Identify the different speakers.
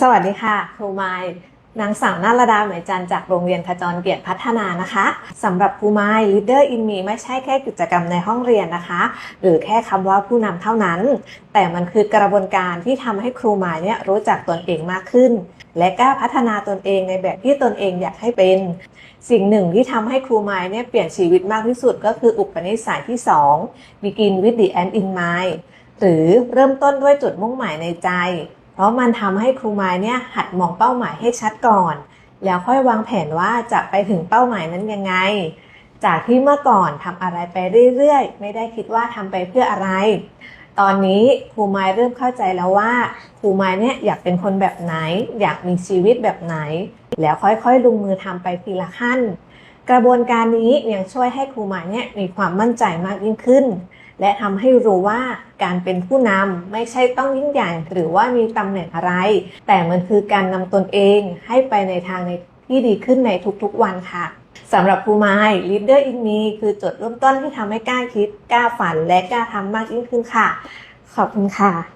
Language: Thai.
Speaker 1: สวัสดีค่ะ ครูไมล์นางสาวนาราดาเหมยจันจากโรงเรียนขจรเกียรติพัฒนานะคะสำหรับครูไมล์ Leader in Me ไม่ใช่แค่กิจกรรมในห้องเรียนนะคะ หรือแค่คำว่าผู้นำเท่านั้น แต่มันคือกระบวนการที่ทำให้ครูไมล์เนี่ยรู้จักตนเองมากขึ้น และกล้าพัฒนาตนเองในแบบที่ตนเองอยากให้เป็น สิ่งหนึ่งที่ทำให้ครูไมล์เนี่ยเปลี่ยนชีวิตมากที่สุดก็คืออุปนิสัยที่ 2 Begin with the end in mind หรือเริ่มต้นด้วยจุดมุ่งหมายในใจ เพราะมันทำให้ครูไม้เนี่ยหัดมองเป้าหมายให้ชัดก่อน แล้วค่อยวางแผนว่าจะไปถึงเป้าหมายนั้นยังไง จากที่เมื่อก่อนทำอะไรไปเรื่อยๆ ไม่ได้คิดว่าทำไปเพื่ออะไร ตอนนี้ครูไม้เริ่มเข้าใจแล้วว่าครูไม้เนี่ยอยากเป็นคนแบบไหน อยากมีชีวิตแบบไหน แล้วค่อยๆลงมือทำไปทีละขั้น กระบวนการนี้ยังช่วยให้ครูไม้เนี่ยมีความมั่นใจมากยิ่งขึ้น และทำให้รู้ว่าการเป็นผู้นำไม่ใช่ต้องยิ่งใหญ่หรือว่ามีตำแหน่งอะไร แต่มันคือการนำตนเองให้ไปในทางในที่ดีขึ้นในทุกๆวันค่ะสำหรับภูไม้ Leader in Me คือจุดเริ่มต้นที่ทำให้กล้าคิด กล้าฝัน และกล้าทำมากยิ่งขึ้นค่ะ ขอบคุณค่ะ